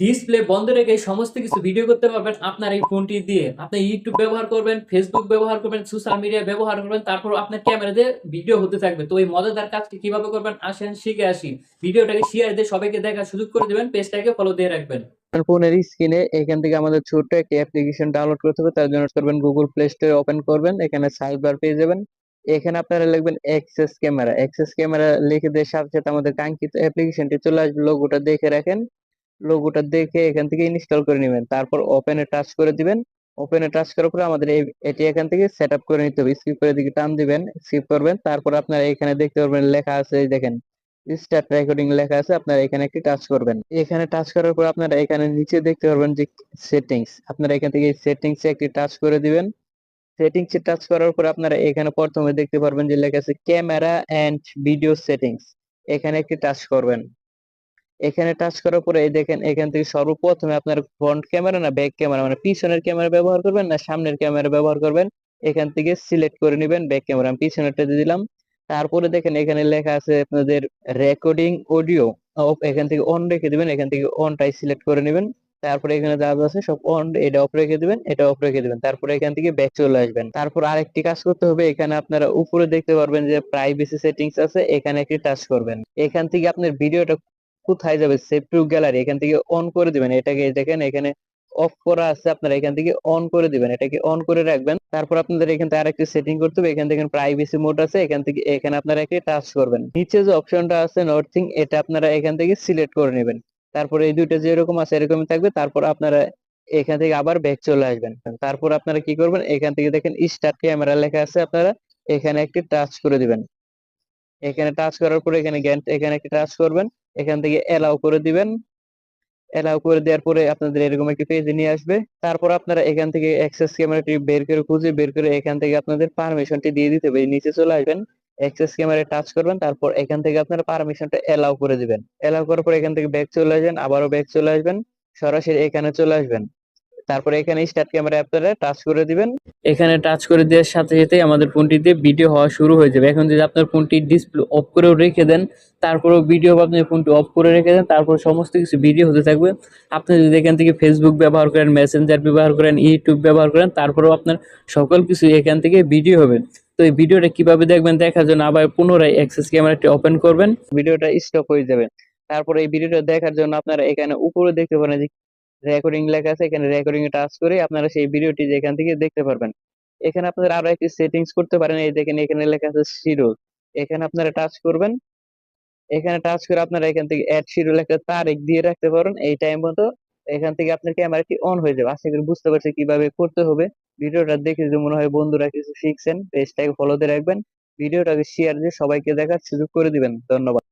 Display বন্ধ রেখে সমস্ত কিছু ভিডিও করতে পারবেন আপনার এই ফোনটি দিয়ে। আপনি ইউটিউব ব্যবহার করবেন ফেসবুক ব্যবহার করবেন সোশ্যাল মিডিয়া ব্যবহার করবেন, তারপর আপনার ক্যামেরা দিয়ে ভিডিও হতে থাকবে। তো এই মজাদার কাজটি কীভাবে করবেন আসেন, শিখে আসি। ভিডিওটাকে শেয়ার দিয়ে সবাইকে দেখার সুযোগ করে দেবেন, পেজটাকে ফলো দিয়ে রাখবেন। ফোনের স্ক্রিনে এখান থেকে আমাদের ছোট্ট একটি অ্যাপ্লিকেশন ডাউনলোড করতে হবে, তার জন্য করবেন গুগল প্লে স্টোরে ওপেন করবেন, এখানে সার্চ বার পেয়ে যাবেন। এখানে আপনারা লিখবেন এক্সেস ক্যামেরা এক্সেস ক্যামেরা লিখে দিয়ে সাথে সাথে আমাদের কাঙ্ক্ষিত অ্যাপ্লিকেশনটি চলে আসবে লোগোটা দেখে রাখেন। লোগোটা দেখে এখান থেকে ইনস্টল করে নেবেন। তারপর ওপেনে টাচ করে দিবেন। ওপেনে টাচ করার পরে আমাদের এটি এখান থেকে সেট আপ করে নিতে হবে। স্কিপ করে দিকে টান দিবেন স্কিপ করবেন। তারপর আপনারা এখানে দেখতে পারবেন লেখা আছে দেখেন স্টার্ট রেকর্ডিং লেখা আছে, আপনারা এখানে একটি টাচ করবেন। এখানে টাচ করার পর আপনারা এখানে নিচে দেখতে পারবেন যে সেটিংস আপনারা এখান থেকে সেটিংস একটি টাচ করে দিবেন। সেটিংস টাচ করার পর আপনারা এখানে প্রথমে দেখতে পারবেন যে লেখা আছে ক্যামেরা এন্ড ভিডিও সেটিংস এখানে একটি টাচ করবেন। এখানে টাচ করার পরে এই দেখেন, এখান থেকে সর্বপ্রথমে আপনার ফ্রন্ট ক্যামেরা না ব্যাক ক্যামেরা মানে পিছনের ক্যামেরা ব্যবহার করবেন না সামনের ক্যামেরা ব্যবহার করবেন। এখান থেকে সিলেক্ট করে নেবেন ব্যাক ক্যামেরা আমি পিছনেরটা দিয়ে দিলাম। তারপরে দেখেন এখানে লেখা আছে আপনাদের রেকর্ডিং অডিও এখান থেকে অন রেখে দিবেন, এখান থেকে অনটাই সিলেক্ট করে নেবেন। তারপরে এখানে যা আছে সব অন এটা অফ রেখে দিবেন, এটা অফ রেখে দিবেন। তারপরে এখান থেকে ব্যাক চলে আসবেন। তারপর আরেকটি কাজ করতে হবে, এখানে আপনারা উপরে দেখতে পারবেন যে প্রাইভেসি সেটিংস আছে, এখানে একটি টাচ করবেন। এখান থেকে আপনার ভিডিওটা কোথায় যাবে? সেভ টু গ্যালারি এখান থেকে অন করে দিবেন। এটাকে দেখেন, এখানে অফ করা আছে আপনারা, এখান থেকে অন করে দিবেন। এটাকে অন করে রাখবেন। তারপর আপনাদের এখান থেকে আরেকটি সেটিং করতে হবে। এখান থেকে প্রাইভেসি মোড আছে। এখান থেকে, এখানে আপনারা একটি টাচ করবেন। নিচে যে অপশনটা আছে নর্থিং এটা আপনারা এখান থেকে সিলেক্ট করে নেবেন। তারপর এই দুইটা যেরকম আছে, এরকমই থাকবে। তারপর আপনারা এখান থেকে আবার ব্যাক চলে আসবেন। তারপর আপনারা কি করবেন? এখান থেকে দেখেন স্টার্ট ক্যামেরা লেখা আছে আপনারা। এখানে একটি টাচ করে দিবেন। এখানে টাচ করার পরে এখানে এখানে একটি টাচ করবেন। এখান থেকে এলাও করে দিবেন। এলাও করে দেওয়ার পরে আপনাদের এরকম একটি পেজে নিয়ে আসবে। তারপর আপনারা এখান থেকে অ্যাক্সেস ক্যামেরাটি বের করে খুঁজে বের করে এখান থেকে আপনাদের পারমিশনটি দিয়ে দিতে হবে। নিচে চলে আসবেন অ্যাক্সেস ক্যামেরা টাচ করবেন, তারপর এখান থেকে আপনারা পারমিশনটা এলাও করে দিবেন। এলাও করার পর এখান থেকে ব্যাক চলে আসবেন, আবারও ব্যাক চলে আসবেন, সরাসরি এখানে চলে আসবেন। তারপরে এখানে স্টার্ট ক্যামেরা আপনারা টাচ করে দিবেন। এখানে টাচ করে দেওয়ার সাথে সাথে আমাদের ফোনটিতে ভিডিও হওয়া শুরু হয়ে যাবে। এখন যদি আপনার ফোনটি ডিসপ্লে অফ করেও রেখে দেন তারপরেও ভিডিও আপনি ফোনটি অফ করে রেখে দেন তারপর সমস্ত কিছু ভিডিও হতে থাকবে। আপনি যদি এখান থেকে ফেসবুক ব্যবহার করেন মেসেঞ্জার ব্যবহার করেন ইউটিউব ব্যবহার করেন তারপরেও আপনার সকল কিছু এখান থেকে ভিডিও হবে। তো এই ভিডিওটা কীভাবে দেখবেন দেখার জন্য আবার পুনরায় অ্যাক্সেস ক্যামেরাটি ওপেন করবেন। ভিডিওটা স্টপ হয়ে যাবে। তারপরে এই ভিডিওটা দেখার জন্য আপনারা এখানে উপরে দেখতে পারেন যে রেকর্ডিং লেখা আছে, এখানে রেকর্ডিং এ টাচ করে আপনারা সেই ভিডিওটি যেখান থেকে দেখতে পারবেন। এখানে আপনারা আরও একটি সেটিংস করতে পারেন, এই দেখেন এখানে লেখা আছে শিডিউল এখানে আপনারা টাচ করবেন, এখানে টাচ করে আপনারা এখান থেকে অ্যাড শিডিউল একটা তারিখ দিয়ে রাখতে পারেন, এই টাইম মতো এখান থেকে আপনার ক্যামেরাটি অন হয়ে যাবে। আশা করি বুঝতে পারছি কীভাবে করতে হবে। ভিডিওটা দেখে যদি মনে হয় বন্ধুরা কিছু শিখছেন পেজটাকে ফলো দিয়ে রাখবেন। ভিডিওটাকে শেয়ার দিয়ে সবাইকে দেখার সুযোগ করে দিবেন। ধন্যবাদ।